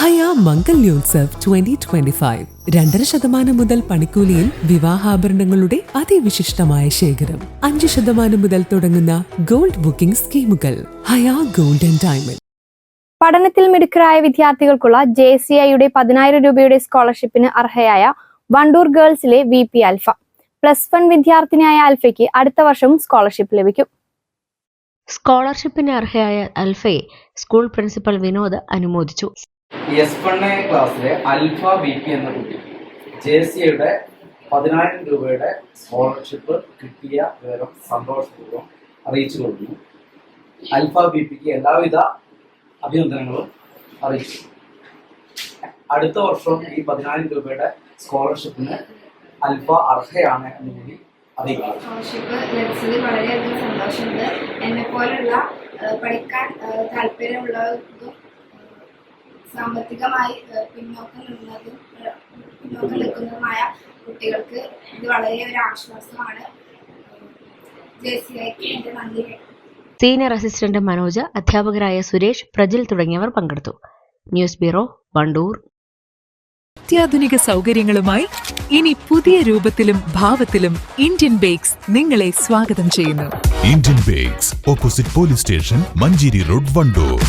ഹയ Mangalyotsav twenty twenty five രണ്ടര ശതമാനം മുതൽ പണിക്കൂലിയിൽ വിവാഹാഭരണങ്ങളുടെ അതിവിശിഷ്ടമായ ശേഖരം. അഞ്ച് ശതമാനം മുതൽ തുടങ്ങുന്ന ഗോൾഡ് ബുക്കിംഗ് സ്കീമുകൾ. ഹയാ ഗോൾഡൻ ആൻഡ് ഡയമണ്ട്. പഠനത്തിൽ മിടുക്കരായ വിദ്യാർത്ഥികൾക്കുള്ള ജെ സി ഐയുടെ പതിനായിരം രൂപയുടെ സ്കോളർഷിപ്പിന് അർഹയായ Wandoor ഗേൾസിലെ V P Alfa plus one വിദ്യാർത്ഥിനിയായ അൽഫയ്ക്ക് അടുത്ത വർഷവും സ്കോളർഷിപ്പ് ലഭിക്കും. സ്കോളർഷിപ്പിന് അർഹയായ അൽഫയെ സ്കൂൾ പ്രിൻസിപ്പൽ വിനോദ് അനുമോദിച്ചു. എസ് വൺ എ ക്ലാസ്സിലെ അൽഫ വി പി എന്ന കുട്ടി. ജെ സിയുടെ പതിനായിരം രൂപയുടെ സ്കോളർഷിപ്പ് കിട്ടിയ വിവരം സന്തോഷപൂർവം അറിയിച്ചു കൊടുക്കുന്നു. അൽഫ ബി പിക്ക് എല്ലാവിധ അഭിനന്ദനങ്ങളും അറിയിച്ചു. അടുത്ത വർഷം ഈ പതിനായിരം രൂപയുടെ സ്കോളർഷിപ്പിന് അൽഫ അർഹയാണ് എന്ന് കൂടി സ്കോളർഷിപ്പ് എന്നെ പോലുള്ള പഠിക്കാൻ താല്പര്യമുള്ളവർക്കും സാമ്പത്തികമായി പിന്നോക്കം നിന്നതും പിന്നോക്കം നിൽക്കുന്നതുമായ കുട്ടികൾക്ക് ഇത് വളരെ ഒരു ആശ്വാസമാണ്. ജെ സി ഐക്ക് എന്റെ നന്ദി സീനിയർ അസിസ്റ്റന്റ് മനോജ് അധ്യാപകരായ സുരേഷ് പ്രജിൽ തുടങ്ങിയവർ പങ്കെടുത്തു. News bureau Wandoor. അത്യാധുനിക സൗകര്യങ്ങളുമായി ഇനി പുതിയ രൂപത്തിലും ഭാവത്തിലും ഇന്ത്യൻ ബേക്സ് നിങ്ങളെ സ്വാഗതം ചെയ്യുന്നു. Indian Bakes opposite police station Manjeri road Wandoor.